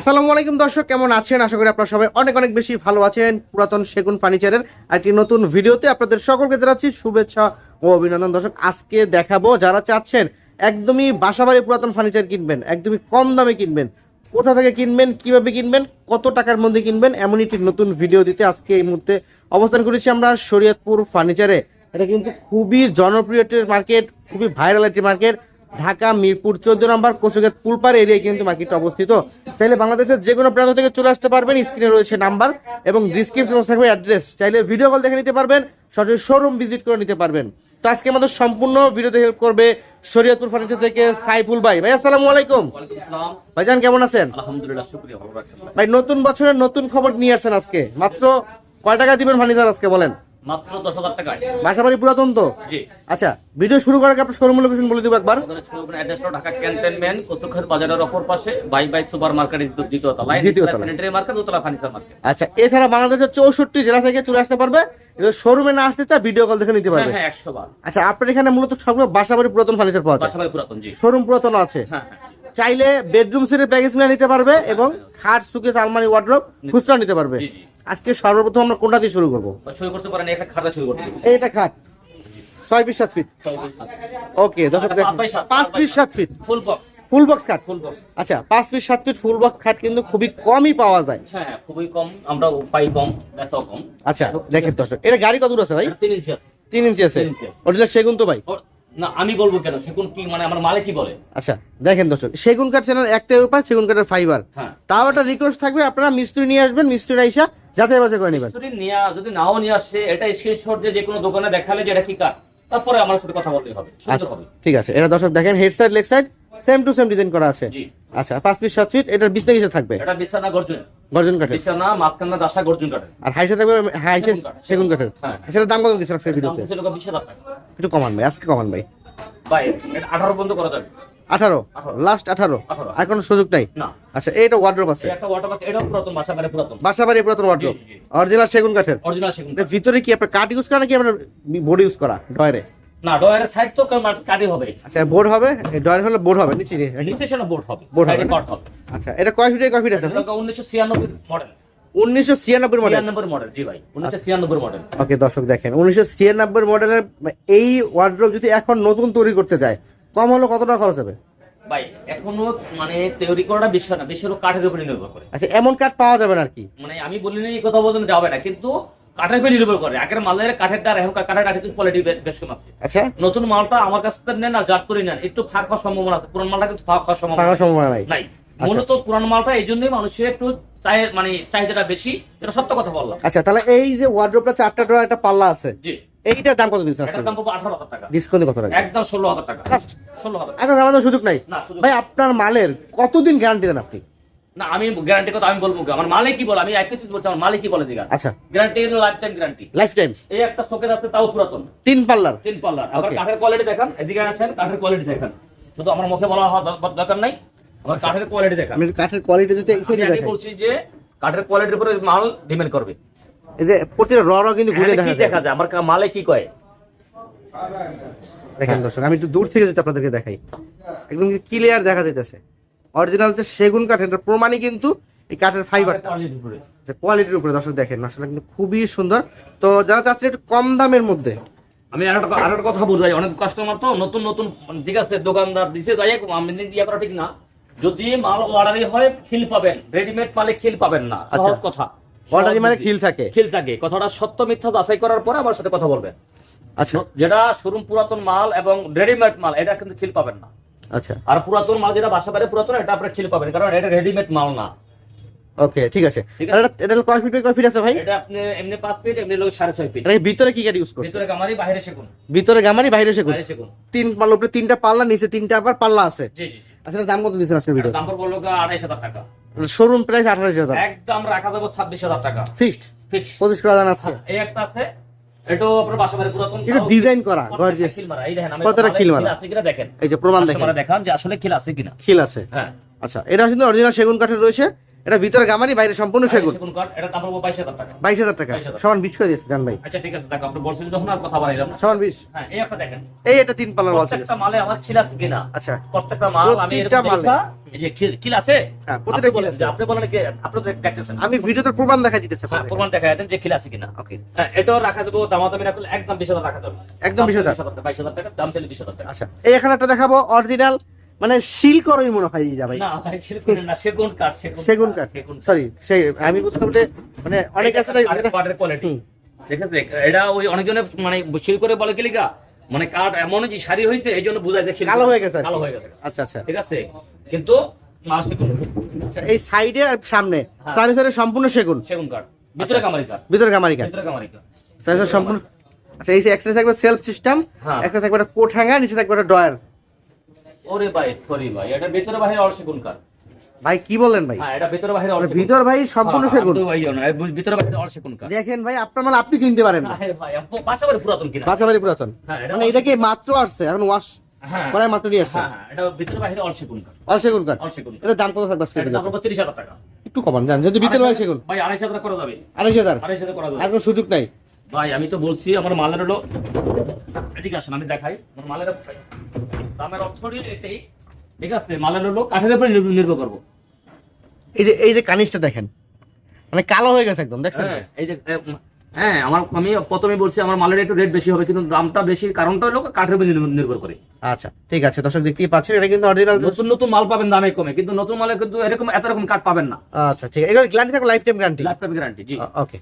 আসসালামু আলাইকুম দর্শক, কেমন আছেন? আশা করি আপনারা সবাই অনেক অনেক বেশি ভালো আছেন। পুরাতন সেগুন ফার্নিচারের একটি নতুন ভিডিওতে আপনাদের সকলকে জানাচ্ছি শুভেচ্ছা ও অভিনন্দন। দর্শক, আজকে দেখাবো যারা চাচ্ছেন একদমই বাসাবাড়ি পুরাতন ফার্নিচার কিনবেন, একদমই কম দামে কিনবেন, কোথা থেকে কিনবেন, কীভাবে কিনবেন, কত টাকার মধ্যে কিনবেন এমন একটি নতুন ভিডিও দিতে আজকে এই মুহূর্তে অবস্থান করেছি আমরা শরীয়তপুর ফার্নিচারে। এটা কিন্তু খুবই জনপ্রিয় একটি মার্কেট খুবই ভাইরাল একটি মার্কেট ঢাকা মিরপুর চোদ্দ নম্বর কোচুগেট পুলপার এরিয়ায় কিন্তু মার্কেটটা অবস্থিত। চাইলে বাংলাদেশের যে কোনো প্রান্ত থেকে চলে আসতে পারবেন। স্ক্রিনে রয়েছে নাম্বার এবং ডিসক্রিপশনে থাকবে অ্যাড্রেস চাইলে ভিডিও কল দেখে নিতে পারবেন সরাসরি শোরুম ভিজিট করে নিতে পারবেন। তো আজকে আমাদের সম্পূর্ণ ভিডিওতে হেল্প করবে শরীয়তপুর ফার্নিচার থেকে সাইফুল ভাই। ভাই আসসালামু আলাইকুম। আসসালাম। ভাইজান কেমন আছেন? আলহামদুলিল্লাহ শুক্রিয়া ভালো ভাই। ভাই নতুন বছরের নতুন খবর নিয়ে আসছেন আজকে। মাত্র কয় টাকা দিবেন ফার্নিচার আজকে বলেন? মাত্র দশ হাজার টাকায়। বাসাবাড়ি পুরাতন তো? জি। আচ্ছা ভিডিও শুরু করার আগে আপনার শোরুম লোকেশন বলে দিব একবার। অ্যাড্রেসটা ঢাকা ক্যান্টনমেন্ট কতুখার বাজারের অপর পাশে বাই বাই সুপার মার্কেটের দ্বিতীয় তলায়। দ্বিতীয় তলায়। মার্কেট দোতলা ফার্নিচার মার্কেট আচ্ছা এছাড়া বাংলাদেশের চৌষট্টি জেলা থেকে চলে আসতে পারবে। শোরুমে না আসতে চায় ভিডিও কল দেখে নিতে হ্যাঁ পারবে। হ্যাঁ একশো বার। আচ্ছা আপনার এখানে মূলত সবগুলো বাসাবাড়ি পুরাতন ফার্নিচার পাওয়া যায়? বাসাবাড়ি পুরাতন জি। শোরুম পুরাতন আছে? হ্যাঁ হ্যাঁ। চাইলে বেডরুম সেটের প্যাকেজ নিতে পারবে এবং খাট সুকেস আলমারি ওয়ার্ড্রোব খুচরা নিতে পারবে। আজকে সর্বপ্রথম আমরা কোনটা দিয়ে শুরু করব? করতে পারেন করতে পারেন। খাট। ছয় পিস সাত ফিট ওকে দর্শক পাঁচ সাত, পিস সাত feet full box full box খাট? ফুল বক্স আচ্ছা পাঁচ পিস সাত ফিট ফুল বক্স খাট কিন্তু খুবই কমই পাওয়া যায়। হ্যাঁ খুবই কম আমরা পাই কম কম। আচ্ছা দেখেন দর্শক এটা গাড়ি কত দূর আছে ভাই? তিন ইঞ্চি আছে। তিন ইঞ্চি আছে। অরিজিনাল সেগুন তো ভাই? না আমি বলব কেন? সেগুন কি মানে আমার মালে কি বলে? আচ্ছা দেখেন দর্শক সেগুন কাঠ চ্যানেল একটাই উপায় সেগুন কাঠের ফাইবার হ্যাঁ। তাও একটা রিকোয়েস্ট থাকবে আপনারা মিস্ত্রি নিয়ে আসবেন মিস্ত্রি আইসা যাচাই বাছাই করে নেবেন। যদি নিয়া যদি নাও নিয়ে আসে এটা শেষ দিয়ে যে কোনো দোকানে দেখালে যে এটা কি কাঠ তারপরে আমার সাথে কথা বলতে হবে আচ্ছা হবে। ঠিক আছে। এটা দর্শক দেখেন head side leg side same to same design করা আছে। আচ্ছা পাঁচ পিস সাত ফিট এটার বিছনা কিসে থাকবে? এটা বিছানা গর্জন। গর্জন কাঠের। বিছানা মাঝখানে দাসা গর্জন কাঠের। আর হাইসে থাকবে হাইসে সেগুন কাঠের। হ্যাঁ। সেটার দাম কত দিচ্ছে আজকের ভিডিওতে? একটু কমান ভাই আজকে কমান ভাই। ভাই এটা আঠারো বন্ধ করা যাবে। আঠারো। লাস্ট আঠারো। আর কোনো সুযোগ নাই? না। আচ্ছা এইটা ওয়ার্ড্রোব আছে। বাসা বাড়ি পুরাতন বাড়ি জি। অরিজিনাল সেগুন কাঠের। ভিতরে কি আপনার কাঠ ইউজ করা নাকি আপনার বোর্ড ইউজ করা? ডয়ারে না ডয়ারের সাইড তো কাঠই হবে। আচ্ছা বোর্ড হবে? ডয়ার হলে বোর্ড হবে নিচে নিচে সেটা বোর্ড হবে সাইডে হবে? হবে। আচ্ছা এটা কয় ফিটে কয় ফিট আছে? মডেল উনিশশো ছিয়ানব্বই মডেল ছিয়ানব্বই মডেল জি ভাই মডেল ওকে দর্শক দেখেন উনিশশো ছিয়ানব্বই মডেলের এই যদি এখন নতুন তৈরি করতে যায় কম হলো কত টাকা খরচ হবে? ভাই এখনও মানে তৈরি করাটা বিষয় না বিষয় কাঠের উপরে নির্ভর করে। আচ্ছা এমন কাঠ পাওয়া যাবে না আর কি। মানে আমি বলিনি এই কথা বলতে যাবে না কিন্তু কাঠের উপরে নির্ভর করে। আগের মালের কাঠের ডার এখন কাঠের কিন্তু কোয়ালিটি বেশ কম আছে। আচ্ছা। নতুন মালটা আমার কাছ থেকে নেন আর জাত করে নেন। একটু ফাঁক হওয়ার সম্ভাবনা আছে। পুরান মালটা কিন্তু ফাঁক হওয়ার সম্ভাবনা সম্ভাবনা নাই। নাই। মূলত পুরান মালটা এই জন্যই মানুষের একটু চাই মানে চাহিদাটা বেশি। এটা সত্য কথা বললাম। আচ্ছা তাহলে এই যে ওয়ার্ড্রোবটা চারটা ডোর একটা পাল্লা আছে। জি। এইটার দাম কত দিচ্ছেন দাম পাবো আঠারো হাজার টাকা। ডিসকাউন্ট কত রাখবেন? একদম ষোলো হাজার টাকা। Last। ষোলো হাজার এখন আমাদের সুযোগ নাই। ভাই আপনার মালের কতদিন গ্যারান্টি দেন আপনি? না আমি গ্যারান্টি কথা আমি বলব? আমার মালিক কি বলে? আমি বলছি আমার কি বলে আচ্ছা। Guarantee life time guarantee life time এই একটা শোকেস আছে তাও পুরাতন। তিন পাল্লার। তিন পাল্লার। আবার কাঠের কোয়ালিটি দেখান। এদিকে আসেন কাঠের কোয়ালিটি দেখান। শুধু আমার মুখে বলা দরকার নাই। আমার কাঠের কোয়ালিটি দেখান। আমি কাঠের কোয়ালিটি যদি এই আমি সাইডে দেখেন বলছি যে কাঠের কোয়ালিটির উপরে মাল ডিপেন্ড করবে। এই যে প্রতিটা র র কিন্তু ঘুরে দেখা যায়। দেখা যায়? আমার মালে কি কয়? দেখেন দর্শক আমি একটু দূর থেকে যদি আপনাদেরকে দেখাই। একদম ক্লিয়ার দেখা যাইতেছে। অরিজিনাল যে সেগুন কাঠ এটা প্রমাণই কিন্তু এই কাঠের ফাইবার কোয়ালিটির উপরে। কোয়ালিটির উপরে দর্শক দেখেন মাসালা কিন্তু খুবই সুন্দর। তো যারা চাচ্ছেন একটু কম দামের মধ্যে। আমি আর একটা কথা বোঝাই অনেক কাস্টমার তো নতুন নতুন ঠিক আছে দোকানদার দিছে তাই আমি ইয়ে করা ঠিক না। যদি মাল অর্ডারই হয় খিল পাবেন। রেডিমেড মালে খিল পাবেন না আচ্ছা। সহজ কথা। অর্ডারি সহজ মানে। খিল থাকে। খিল থাকে। কথাটা সত্য মিথ্যা যাচাই করার পরে আমার সাথে কথা বলবেন। আচ্ছা। যেটা শোরুম পুরাতন মাল এবং রেডিমেড মাল এটা কিন্তু খিল পাবেন না। আচ্ছা। আর পুরাতন মাল যেটা বাসা বাড়ি পুরাতন এটা আপনার খিল পাবেন কারণ এটা রেডিমেড মাল না। ওকে ঠিক আছে। ঠিক আছে। আর এটা এটা কয় ফিট কয় ফিট আছে ভাই? এটা আপনি এমনি পাঁচ ফিট এমনি লোক সাড়ে ছয় ফিট এটা ভিতরে কি কাঠ ইউজ করছে ভিতরে গামারি বাইরে সেগুন। ভিতরে গামারি বাইরে সেগুন? তিন পাল্লা উপরে তিনটা পাল্লা নিচে তিনটা আবার পাল্লা আছে। জি জি আচ্ছা দাম কত ভিডিও দাম টাকা। শোরুম প্রাইস আঠাশ হাজার। একদম রাখা যাব টাকা। ফিক্সড ফিক্স পঁচিশ করে দেন আজকে? এই একটা আছে এটাও আপনার বাসা বাড়ি পুরাতন এটা ডিজাইন করা গর্জিয়াস মারা? এই দেখেন কতটা খিল মারা? আছে কিনা দেখেন। এই যে প্রমাণ দেখেন। দেখান যে আসলে খিল আছে কিনা। খিল আছে। হ্যাঁ। আচ্ছা এটা কিন্তু অরিজিনাল সেগুন কাঠের রয়েছে। এটা ভিতরে গামারি বাইরে সম্পূর্ণ সেগুন। এটা বাইশ হাজার টাকা। বাইশ হাজার টাকা? সমান বিশ করে দিয়েছে জান ভাই। আচ্ছা ঠিক আছে দেখো আপনি যখন আর কথা বাড়াইলাম না। সমান বিশ। হ্যাঁ এই একটা দেখেন। এই এটা তিন পাল্লার ছিল প্রত্যেকটা মালে আমার খিল আছে কিনা? আচ্ছা। প্রত্যেকটা মাল আমি এরকম মালে। এই যে খিল আছে? হ্যাঁ প্রতিটা আছে। আপনি বলেন কি আপনি তো দেখতেছেন আমি ভিডিওতে প্রমাণ দেখা দিতেছে হ্যাঁ প্রমাণ দেখা দেন যে খিল আছে কিনা। ওকে হ্যাঁ এটাও রাখা যাবে দামাদামি রাখলে একদম বিশ হাজার রাখা যাবে একদম 20,000 বাইশ হাজার টাকা দাম ছিল বিশ হাজার টাকা। আচ্ছা এই এখানে একটা দেখাবো অরিজিনাল মানে শিল করই মনে হয় যা ভাই। না ভাই সেরকম না সেগুন কাঠ সেগুন সেগুন কাঠ। সরি সেই আমি বুঝলাম যে মানে অনেক আছে কোয়ালিটি দেখেছে? এটা ওই অনেকজনে মানে শিল করে বলে কি লিগা? মানে কাঠ এমন যে সারি হয়েছে এই জন্য বোঝায় যে শিল কালো হয়ে গেছে কালো হয়ে গেছে। আচ্ছা আচ্ছা। ঠিক আছে? কিন্তু আচ্ছা এই সাইডে আর সামনে হ্যাঁ। সাইডে সাইডে সম্পূর্ণ সেগুন। সেগুন কাঠ। ভিতরে কামারি কাঠ। ভিতরে গামারি কাঠ। ভিতরে কামারি কাঠ। সম্পূর্ণ আচ্ছা এই যে এক্সট্রা থাকবে সেলফ সিস্টেম হ্যাঁ। একটা থাকবে একটা কোট হ্যাঙ্গার নিচে থাকবে একটা ডয়ার ওরে ভাই সরি ভাই এটা ভিতরে বাহিরে অল সেগুন কাঠ। ভাই কি বললেন ভাই? হ্যাঁ এটা ভিতরে বাহিরে অল ভিতর ভাই সম্পূর্ণ সেগুন। ভিতরে বাহিরে অল সেগুন কাঠ। দেখেন ভাই আপনার মানে আপনি চিনতে পারেন না। আরে ভাই পুরাতন কিনা? বাসাবাড়ি পুরাতন। হ্যাঁ মানে এটা কি মাত্র আসছে? এখন ওয়াশ হ্যাঁ। করায় মাত্র নিয়ে আসছে। হ্যাঁ হ্যাঁ, এটা ভিতরে বাহিরে অল সেগুন কাঠ। অল সেগুন কাঠ। অল সেগুন এটা দাম কত থাকবে আজকে এটা দাম পড়বে 30000 টাকা। একটু কমান জান যদি ভিতর ভাই সেগুন। ভাই করা যাবে। করা যাবে। আর কোনো সুযোগ নাই? ভাই আমি তো বলছি আমার মালের হলো এদিকে আসেন আমি দেখাই। আমার মালের দামের অর্থ হলো এটাই। ঠিক আছে মালের হলো কাঠের উপরে নির্ভর করব। এই যে এই যে কানিসটা দেখেন মানে কালো হয়ে গেছে একদম দেখছেন? হ্যাঁ এই যে হ্যাঁ আমার আমি প্রথমে বলছি আমার মালের একটু রেট বেশি হবে কিন্তু দামটা বেশি কারণটা হলো কাঠের উপর নির্ভর- করে। আচ্ছা ঠিক আছে দর্শক দেখতেই পাচ্ছেন এটা কিন্তু অরিজিনাল নতুন নতুন মাল পাবেন দামে কমে কিন্তু নতুন মালে কিন্তু এরকম এত রকম কাঠ পাবেন না। আচ্ছা ঠিক আছে এগুলো গ্যারান্টি থাকবে life time guarantee laptop guarantee জি ওকে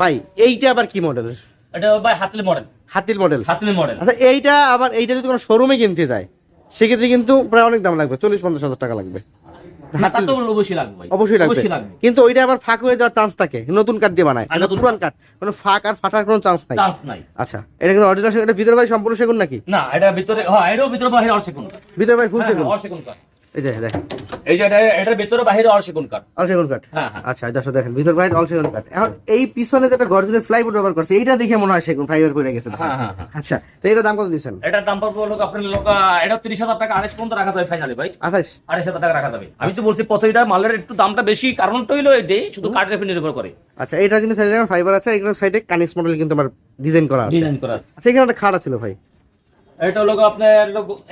ভাই এইটা আবার কি মডেল এটা ভাই হাতলি মডেল হাতির মডেল হাতলি মডেল আচ্ছা এইটা আবার এইটা যদি কোনো শোরুমে কিনতে যায় সেক্ষেত্রে কিন্তু প্রায় অনেক দাম লাগবে চল্লিশ পঞ্চাশ হাজার টাকা লাগবে। অবশ্যই লাগবে কিন্তু ওইটা আবার ফাঁক হয়ে যাওয়ার চান্স থাকে। নতুন কাঠ দিয়ে বানায়। পুরান কাঠ কোনো ফাঁক আর ফাটার কোনো চান্স নাই। আচ্ছা এটা কিন্তু অরিজিনাল এটা ভিতরে ভাই সম্পূর্ণ সেগুন নাকি? না এটা ভিতরে হ্যাঁ এটাও ভিতরে বাহিরে অল সেগুন ভিতরে ভাই ফুল সেগুন এই যে দেখেন। এই যে এটার ভিতরে বাহিরে অল সেগুন কাঠ অল সেগুন কাঠ হ্যাঁ হ্যাঁ। আচ্ছা দর্শক দেখেন ভিতর ভাই অল সেগুন কাঠ এখন এই পিছনে যেটা গর্জনের ফ্লাইউড ব্যবহার করছে এইটা দেখে মনে হয় সেগুন ফাইবার করে গেছে। হ্যাঁ হ্যাঁ হ্যাঁ। আচ্ছা তো এটার দাম কত দিচ্ছেন? এটার দাম পড়বে হলো আপনার লোক এটা তিরিশ হাজার টাকা আড়াইশ পর্যন্ত রাখা যাবে ফাইনালি ভাই। টাকা রাখা যাবে। আমি তো বলছি প্রতিটা মালের একটু দামটা বেশি কারণটা হইল এটাই শুধু কাঠের উপর নির্ভর করে। আচ্ছা এটা কিন্তু সাইডে ফাইবার আছে এগুলো সাইডে মডেল কিন্তু আমার ডিজাইন করা আছে। ডিজাইন করা আচ্ছা এখানে একটা খাট ছিল ভাই। এটা হলো আপনার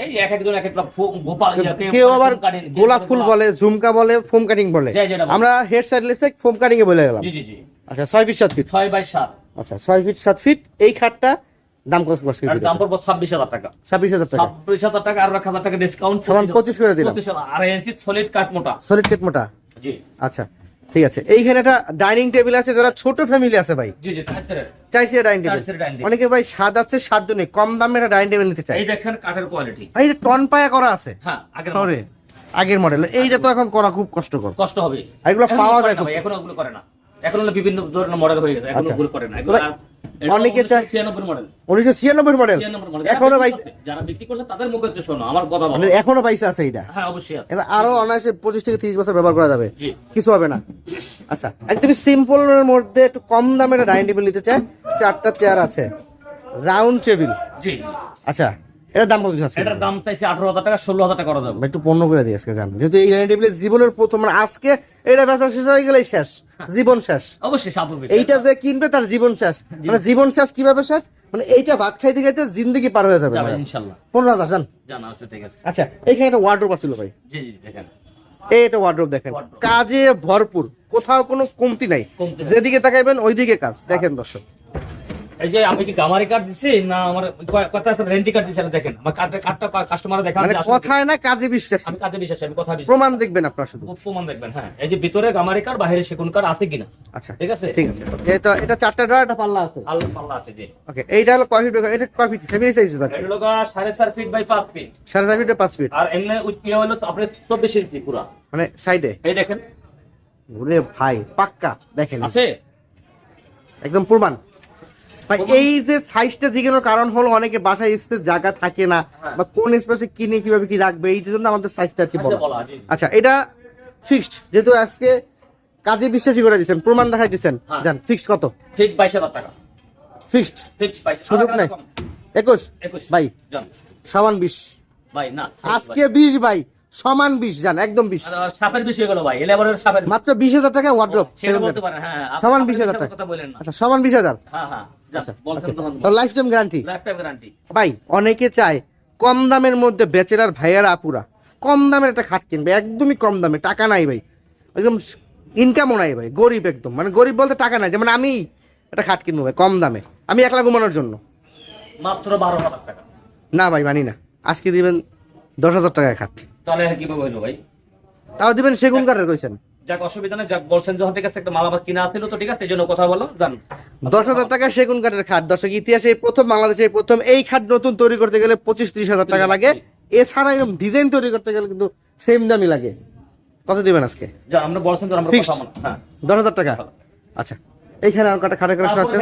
এই এক একজন এক একটা কেউ আবার গোলাপ ফুল বলে ঝুমকা বলে ফোম কাটিং বলে। আমরা হেড সাইড লেসে ফোম কাটিং এ বলে গেলাম। জি জি জি। আচ্ছা ছয় ফিট সাত ফিট ছয় বাই সাত। আচ্ছা ছয় ফিট সাত ফিট এই খাটটা দাম কত দাম পড়ব ছাব্বিশ হাজার টাকা। ছাব্বিশ হাজার টাকা। ছাব্বিশ হাজার টাকা আর এক হাজার টাকা ডিসকাউন্ট পঁচিশ করে দিলাম। পঁচিশ হাজার আড়াই ইঞ্চি সলিড কাঠ মোটা। সলিড কেট মোটা? জি। আচ্ছা। ঠিক আছে। এইখানে একটা ডাইনিং টেবিল আছে যারা ছোট ফ্যামিলি আছে ভাই। জি জি ডাইনিং টেবিল অনেকে ভাই সাত আছে সাত জনে কম দামে একটা ডাইনিং টেবিল নিতে চাই এই দেখেন কাঠের কোয়ালিটি ভাই এটা টন পায়া করা আছে। হ্যাঁ আগের আগের মডেল এইটা তো এখন করা খুব কষ্টকর। কষ্ট হবে। এগুলো পাওয়া যায় এখন ওগুলো করে না। এখন বিভিন্ন ধরনের মডেল হয়ে গেছে এখন আচ্ছা। ওগুলো করে না। অনেকে চায়- মডেল উনিশশো ছিয়ানব্বই মডেল এখনও ভাই যারা বিক্রি করছে তাদের মুখে তো শোনো আমার কথা মানে এখনও আছে এইটা হ্যাঁ অবশ্যই আছে। এটা আরও অনায়াসে পঁচিশ থেকে তিরিশ বছর ব্যবহার করা যাবে। কিছু হবে না। আচ্ছা একদমই এর মধ্যে একটু কম দামে একটা ডাইনিং টেবিল নিতে চায়। চারটা চেয়ার আছে। রাউন্ড টেবিল জি। আচ্ছা এটার দাম কত আছে এটার দাম চাইছে আঠারো হাজার টাকা ষোলো হাজার টাকা করা যাবে। একটু পণ্য করে দিই আজকে জান। যেহেতু এই জীবনের প্রথম মানে আজকে এটা ব্যবসা শেষ হয়ে গেলেই শেষ জীবন শেষ। অবশ্যই স্বাভাবিক এইটা যে কিনবে তার জীবন শেষ। মানে জীবন শেষ কীভাবে শেষ? মানে এইটা ভাত খাইতে খাইতে জিন্দগি পার হয়ে যাবে পনেরো হাজার জান। আছে ঠিক আছে। আচ্ছা এইখানে একটা ওয়ার্ড্রোপ আছিল ভাই। জি জি দেখেন। এই একটা ওয়ার্ড্রোপ দেখেন। কাজে ভরপুর কোথাও কোনো কমতি নাই। কমতি নাই। যেদিকে তাকাইবেন ওইদিকে কাজ। দেখেন দর্শক। এই যে আমি কি গামারি কার্ড দিছি না আমার কথা আছে রেন্টি কার্ড দিছি দেখেন? আমার কার্ডটা কার্ডটা কাস্টমার দেখা মানে কথায় না কাজে বিশ্বাস। আমি কাজে বিশ্বাস আমি কথা বিশ্বাস। প্রমাণ দেখবেন আপনারা শুধু। প্রমাণ দেখবেন হ্যাঁ। এই যে ভিতরে গামারি কার্ড বাইরে সেগুন কার্ড আছে কিনা? আচ্ছা ঠিক আছে? ঠিক আছে। এটা এটা চারটা একটা পাল্লা আছে। পাল্লা আছে জি। ওকে এইটা হলো কয় ফিট এটা কয় ফিট ফ্যামিলি সাইজ এটা সাড়ে চার ফিট বাই পাঁচ ফিট সাড়ে চার ফিট পাঁচ ফিট আর এমনি উচ্চ হলো তো আপনার চব্বিশ ইঞ্চি পুরা। মানে সাইডে এই দেখেন। ওরে ভাই পাক্কা দেখেন। আছে? একদম প্রমাণ। ভাই এই যে সাইজটা জিগানোর কারণ হলো অনেকে বাসায় স্পেস জায়গা থাকে না হ্যাঁ। বা কোন স্পেসে কিনে কীভাবে কি রাখবে এই জন্য আমাদের সাইজটা আছে বড় আচ্ছা, আচ্ছা এটা ফিক্সড যেহেতু আজকে কাজে বিশ্বাসী করে দিচ্ছেন প্রমাণ দেখাই দিচ্ছেন হ্যাঁ। জান ফিক্সড কত? ঠিক বাইশ হাজার টাকা। ফিক্সড ফিক্স বাইশ সুযোগ নাই। একুশ? একুশ। ভাই জান। সাবান বিশ। ভাই না আজকে বিশ ভাই সমান বিশ জান একদম বিশ। সাপের বিষয় গেল ভাই এলেবারের সাপের মাত্র বিশ হাজার টাকা ওয়ার্ড্রপ হ্যাঁ হ্যাঁ, সমান 20,000 বিষয়ের টাকা। কথা বলেন আচ্ছা সমান বিশ হাজার। হ্যাঁ হ্যাঁ যা, বলছেন life time guarantee life time guarantee ভাই অনেকে চায় কম দামের মধ্যে বেচেরার ভাইয়ারা আপুরা। কম দামের একটা খাট কিনবে একদমই কম দামে টাকা নাই ভাই। একদম ইনকামও নাই ভাই গরিব একদম। মানে গরিব বলতে টাকা নাই যেমন আমি একটা খাট কিনবো ভাই কম দামে। আমি একলা ঘুমানোর জন্য। মাত্র বারো হাজার টাকা। না ভাই মানি না। আজকে দিবেন দশ হাজার টাকায় খাট। তাহলে কীভাবে হইল ভাই? তাও দিবেন সেগুন কাঠের কইছেন? যাক অসুবিধা নেই যাক বলছেন যখন ঠিক আছে একটা মাল আবার কিনা আসছিল তো ঠিক আছে এই জন্য কথা বলো জান। দশ হাজার টাকা সেগুন কাঠের খাট? দর্শক ইতিহাসে প্রথম বাংলাদেশে প্রথম এই খাট নতুন তৈরি করতে গেলে পঁচিশ ত্রিশ হাজার টাকা লাগে। এছাড়া এরকম ডিজাইন তৈরি করতে গেলে কিন্তু সেম দামই লাগে। কত দিবেন আজকে? আমরা বলছেন তো হ্যাঁ। দশ হাজার টাকা? আচ্ছা। এইখানে আর কটা খাটের কালেকশন আছে?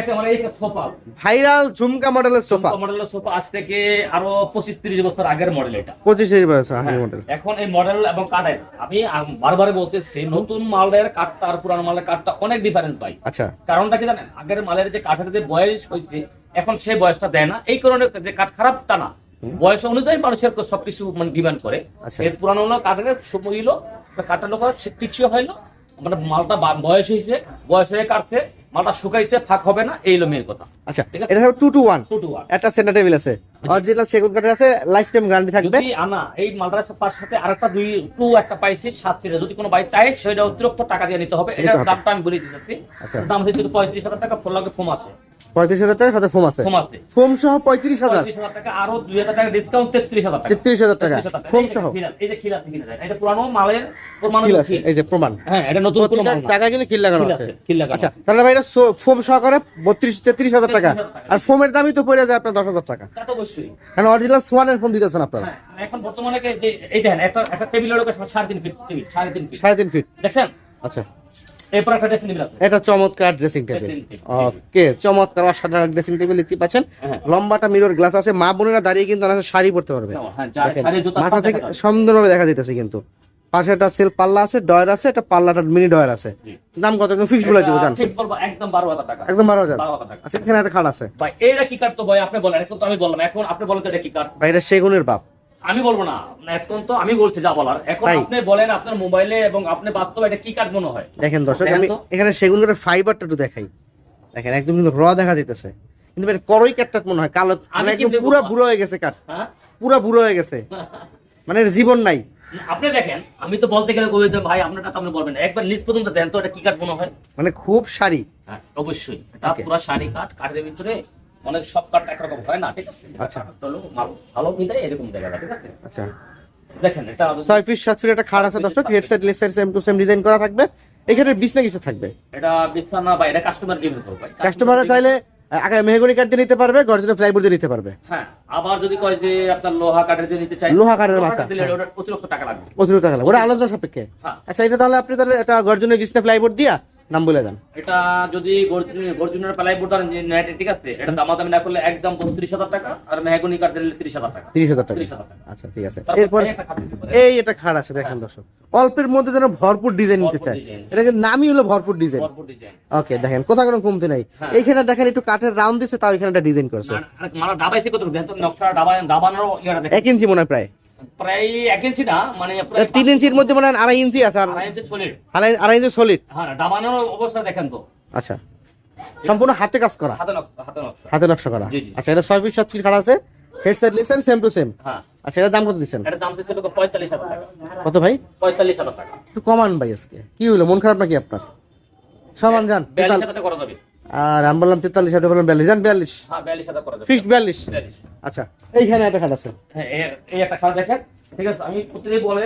ভাইরাল ঝুমকা মডেলের সোফা। মডেলের সোফা আজ থেকে আরও পঁচিশ তিরিশ বছর আগের মডেল এটা? পঁচিশ বয়স হাজার মডেল এখন এই মডেল এবং কাঠের আমি বারবার বলতেছি নতুন মালের কাঠটা আর পুরানো মালের কাঠটা অনেক ডিফারেন্স পাই আচ্ছা। কারণটা কি জানেন? আগের মালের যে কাঠের যে বয়স হয়েছে এখন সেই বয়সটা দেয় না। এই কারণে যে কাঠ খারাপ তা না। বয়স অনুযায়ী মানুষের সবকিছু মানে ডিমান্ড করে। আচ্ছা। এর পুরানো কাঠের সময় হইল লোক টিকসই হইল। মানে মালটা বয়স হয়েছে বয়স হয়ে কাটছে। মালটা শুকাইছে ফাঁক হবে না এই লোমের কথা। আচ্ছা। এটা হবে 2 টু ওয়ান টু টু 1 একটা সেন্টার টেবিল আছে। অরিজিনাল সেগুন কাঠের আছে লাইফ টাইম গ্যারান্টি থাকবে। যদি আনা এই মালটার সাথে আরেকটা দুই টু একটা পাইছি সাত সিরে যদি কোনো ভাই চাই সেটা অতিরিক্ত টাকা দিয়ে নিতে হবে। এটা এটার টাইম দামটা আমি বলে দিতেছি। আচ্ছা। দাম হচ্ছে শুধু পঁয়ত্রিশ হাজার টাকা ফোর লাগে ফোম আছে। পঁয়ত্রিশ হাজার টাকার সাথে ফোম আছে। ফোম আছে। ফোম সহ পঁয়ত্রিশ হাজার টাকা আরও দুই হাজার টাকা ডিসকাউন্ট তেত্রিশ হাজার টাকা। তেত্রিশ হাজার টাকা। ফোম সহ এই যে খিল আছে, খিল এটা পুরানো মালের প্রমাণ এই যে প্রমাণ। হ্যাঁ এটা নতুন। টাকা কিন্তু খিল লাগানো আছে। আছে, খিল লাগানো আচ্ছা তাহলে ভাই এটা ফোম সহকারে বত্রিশ তেত্রিশ হাজার টাকা। আর ফোমের দামই তো পড়ে যায় আপনার দশ হাজার টাকা। তা তো অবশ্যই। কারণ অরিজিনাল সোয়ানের ফোন দিতেছেন আপনারা। হ্যাঁ, এখন বর্তমানে যে- যে- এই দেখেন একটা একটা টেবিলের সাড়ে তিন ফিট টেবিল সাড়ে তিন ফিট সাড়ে তিন ফিট দেখছেন? আচ্ছা। এরপর একটা ড্রেসিং টেবিল আছে। এটা চমৎকার ড্রেসিং টেবিল Dressing ওকে চমৎকার অসাধারণ ড্রেসিং টেবিল দেখতে পাচ্ছেন। লম্বাটা মিরর গ্লাস আছে মা বোনেরা দাঁড়িয়ে কিন্তু অনেক শাড়ি পরতে পারবে। হ্যাঁ মাথা থেকে দেখা সুন্দরভাবে দেখা যাইতেছে কিন্তু। পাশে একটা সেল পাল্লা আছে ডয়ার আছে একটা পাল্লাটা মিনি ডয়ার আছে। দাম কত একদম ফিক্স বলে দিব জান টাকা। আচ্ছা এখানে একটা খাট আছে। ভাই এটা কি কাঠ তো ভাই আপনি বলেন এখন তো আমি বললাম এখন আপনি বলেন এটা কি কাঠ ভাই এটা সেগুনের বাপ। আমি বলব না। এখন তো আমি বলছি যা বলার। এখন আপনি বলেন আপনার মোবাইলে এবং আপনি বাস্তবে এটা কি কাঠ মনে হয়? দেখেন দর্শক আমি এখানে সেগুন কাঠের ফাইবারটা একটু দেখাই। দেখেন একদম কিন্তু র দেখা যাইতেছে। কিন্তু এর করই কাঠটা মনে হয় কালো মানে একদম পুরো। বুড়ো হয়ে গেছে কাঠ। হ্যাঁ? পুরো বুড়ো হয়ে গেছে। মানে জীবন নাই। আপনি দেখেন আমি তো বলতে গেলে কই ভাই আপনারটা তো আপনি বলবেন না। একবার নিজ পর্যন্ত দেন তো এটা কি কাঠ মনে হয়? মানে খুব সারি হ্যাঁ অবশ্যই। এটা পুরো শাড়ি কাঠ কাঠের ভিতরে অনেক সব কাঠ একরকম হয় না ঠিক আছে? আচ্ছা। ভালো মিটাই এরকম দেখা যায় ঠিক আছে? আচ্ছা। দেখেন এটা ছয় ফিট সাত ফিট একটা খাট আছে দর্শক head side same to same design করা থাকবে। এখানে বিছনা কিছু থাকবে। এটা বিছানা বা এটা কাস্টমার ডিমান্ড করবে কাস্টমাররা চাইলে আগে মেহগনি কাঠ দিয়ে নিতে পারবে দিয়ে নিতে পারবে। হ্যাঁ আবার যদি কয় যে আপনার লোহা কাঠের দিয়ে নিতে চাই লোহা কাঠের মাথা, দিলে হ্যাঁ। ওটা অতিরিক্ত টাকা লাগবে। অতিরিক্ত টাকা লাগবে। ওটা আলোচনা সাপেক্ষে। হ্যাঁ। আচ্ছা এটা তাহলে আপনি তাহলে একটা গর্জনের বিছনা প্লাইবোর্ড দিয়া নাম বলে দেন। এটা যদি গর্জুনের প্লাই নেট ঠিক আছে? এটা দামাদামি না করলে একদম বত্রিশ হাজার টাকা আর মেহগুনি কাঠ দিলে তিরিশ হাজার টাকা। তিরিশ হাজার টাকা। আচ্ছা ঠিক আছে। এরপর এই এটা খাট আছে দেখেন দর্শক। অল্পের মধ্যে যেন ভরপুর ডিজাইন নিতে চায়। এটাকে নামই হলো ভরপুর ডিজাইন ওকে দেখেন কোথাও কোনো কমতে নাই। হ্যাঁ। এইখানে দেখেন একটু কাঠের রাউন্ড দিছে তাও এখানে একটা ডিজাইন করছে। মানে ডাবাইছে কত নকশা ডাবানোর এক ইঞ্চি মনে হয় প্রায়। প্রায় এক ইঞ্চি না মানে তিন ইঞ্চির মধ্যে মনে আড়াই ইঞ্চি আছে আড়াই ইঞ্চি সলিড আড়াই আড়াই ইঞ্চি সলিড হ্যাঁ ডাবানোর অবস্থা দেখেন তো। আচ্ছা। সম্পূর্ণ হাতে কাজ করা? হাতে নকশা করা। আচ্ছা এটা ছয় সাত ফিট আছে। Head side same to same আচ্ছা এটার দাম কত দিচ্ছেন? এটার দাম ছিল পঁয়তাল্লিশ হাজার টাকা। কত ভাই? পঁয়তাল্লিশ হাজার টাকা। একটু কমান ভাই আজকে। কি হলো মন খারাপ নাকি আপনার? সমান যান করা যাবে। আর আমি বললাম তেতাল্লিশ আপনি বললাম বিয়াল্লিশ। জান বিয়াল্লিশ। হ্যাঁ ফিক্সড বিয়াল্লিশ? বিয়াল্লিশ। আচ্ছা এইখানে একটা খাট আছে। হ্যাঁ এই একটা খাট দেখেন। ঠিক আছে আমি প্রতিদিন বলে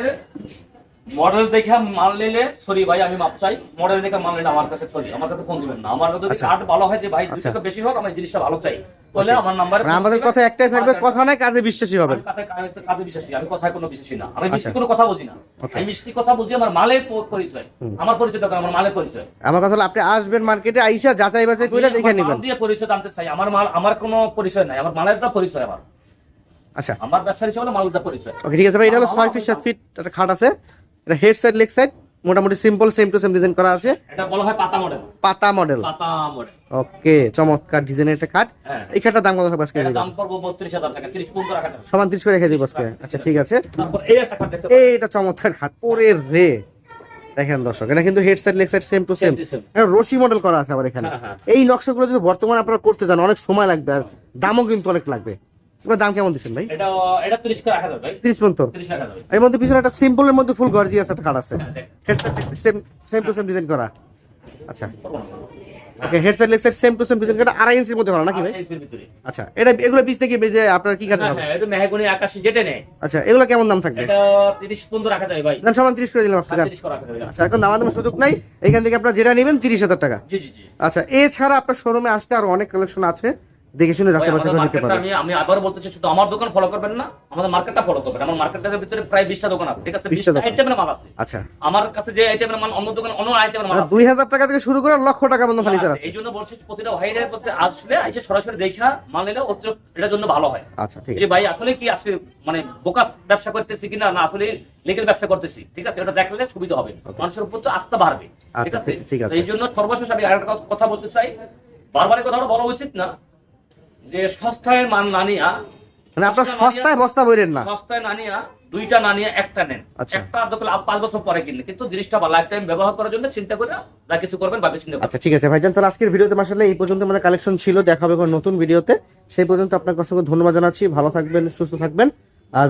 মডেল দেখে মাল নিলে সরি ভাই আমি মাপ চাই। মডেল দেখে মাল নিলে আমার কাছে সরি। আমার কাছে ফোন দিবেন না। আমার কাছে যদি আচ্ছা। কাঠ ভালো হয় যে ভাই দুই আচ্ছা। টাকা বেশি হোক আমি জিনিসটা ভালো চাই। বলে আমার নাম্বার আর আমাদের কথা একটাই থাকবে কথা নাই কাজে বিশ্বাসী হবেন। কাজে- কাজে বিশ্বাসী। আমি কথায় কোনো বিশ্বাসী না। আমি আচ্ছা। মিষ্টি কোনো কথা বুঝি না। আমি মিষ্টি কথা বুঝি আমার মালের পরিচয়। আমার পরিচয় দরকার আমার মালের পরিচয়। আমার কথা হলো আপনি আসবেন মার্কেটে আইসা যাচাই বাছাই করে দেখে নেবেন। দিয়ে পরিচয় জানতে চাই। আমার মাল আমার কোনো পরিচয় নাই। আমার মালের দা পরিচয় আমার। আচ্ছা। আমার ব্যবসার হিসেবে মালটা পরিচয়। ওকে ঠিক আছে ভাই এটা হলো ছয় ফিট সাত ফিট একটা খাট আছে। এটা হেড সাইড লেগ সাইড মোটামুটি simple same to same design করা আছে। এটা বলা হয় পাতা মডেল পাতা মডেল পাতা মডেল ওকে চমৎকার ডিজাইনের একটা খাট হ্যাঁ। এই খাটটার দাম কত থাকবে আজকে দাম পড়ব বত্রিশ হাজার টাকা তিরিশ পনেরো রাখা যাবে। সমান ত্রিশ করে রেখে দিব আজকে। আচ্ছা ঠিক আছে। তারপর এই একটা কার্ড দেখতে এই এটা চমৎকার খাট ওরে রে। দেখেন দর্শক এটা কিন্তু head side leg side same to same রশি মডেল করা আছে আবার এখানে। হ্যাঁ, হ্যাঁ। এই নকশাগুলো যদি বর্তমানে আপনারা করতে চান অনেক সময় লাগবে আর দামও কিন্তু অনেক লাগবে। দাম কেমন দিচ্ছেন ভাই? এটা এটা তিরিশ করে রাখা যাবে ভাই। তিরিশ পর্যন্ত? তিরিশ রাখা যাবে এর মধ্যে পিছনে একটা সিম্পলের মধ্যে ফুল গর্জিয়াস একটা কাট আছে। Headset same same to same design করা। আচ্ছা। Okay headset same to same design করা। আড়াই ইঞ্চির মধ্যে করা নাকি ভাই? ভিতরে। আচ্ছা এটা এগুলো পিস থেকে যে আপনার কি কাটবে হ্যাঁ, এটা মেহগনি আকাশি যেটা নেয়। আচ্ছা এগুলো কেমন দাম থাকবে? এটা তিরিশ পর্যন্ত রাখা যাবে ভাই। দেন সমান তিরিশ করে দিলাম আজকে যান। তিরিশ করে রাখা যাবে। আচ্ছা এখন দাম দামের সুযোগ নাই। এখান থেকে আপনারা যেটা নেবেন তিরিশ হাজার টাকা। জি জি জি। আচ্ছা এছাড়া আপনার শোরুমে আসতে আর অনেক কালেকশন আছে। দেখে শুনে যাচ্ছে বাচ্চা করে নিতে মার্কেটটা আমি আমি আবার বলতেছি শুধু আমার দোকান ফলো করবেন না আমাদের মার্কেটটা ফলো করবেন। আমার মার্কেটের ভিতরে প্রায় বিশটা দোকান আছে ঠিক আছে? 20টা বিশটা আইটেমের মাল আছে। আচ্ছা। আমার কাছে যে আইটেমের মাল অন্য দোকান অন্য আইটেমের মাল আছে। দুই হাজার টাকা থেকে শুরু করে লক্ষ টাকা পর্যন্ত ফার্নিচার আছে এই জন্য বলছি প্রতিটা ভাইরা বলছে আসলে এসে সরাসরি দেখে না মাল নিলে অতিরিক্ত এটার জন্য ভালো হয়। আচ্ছা ঠিক আছে। যে ভাই আসলে কি আসলে মানে বোকাস ব্যবসা করতেছি কিনা না আসলে লিগেল ব্যবসা করতেছি ঠিক আছে? এটা দেখলে সুবিধা হবে। মানুষের উপর তো আস্থা বাড়বে ঠিক আচ্ছা, আছে? ঠিক- ঠিক আছে। তো এই জন্য সর্বশেষ আমি আরেকটা কথা- বলতে চাই বারবার এই কথাটা বলা উচিত না যে সস্তায় মান না নিয়া মানে আপনার সস্তায় বস্তা বইরেন না? সস্তায় না নিয়া দুইটা না নিয়ে একটা নেন। আচ্ছা। একটা দোকান পাঁচ বছর পরে কিনলে। কিন্তু জিনিসটা বা লাইফ টাইম ব্যবহার করার জন্য চিন্তা করে যা কিছু করবেন ভাবে চিন্তা আচ্ছা ঠিক আছে ভাইজান তাহলে আজকের ভিডিওতে আসলে এই পর্যন্ত আমাদের কালেকশন ছিল। দেখা হবে নতুন ভিডিওতে। সেই পর্যন্ত আপনাকে অসংখ্য ধন্যবাদ জানাচ্ছি। ভালো থাকবেন সুস্থ থাকবেন।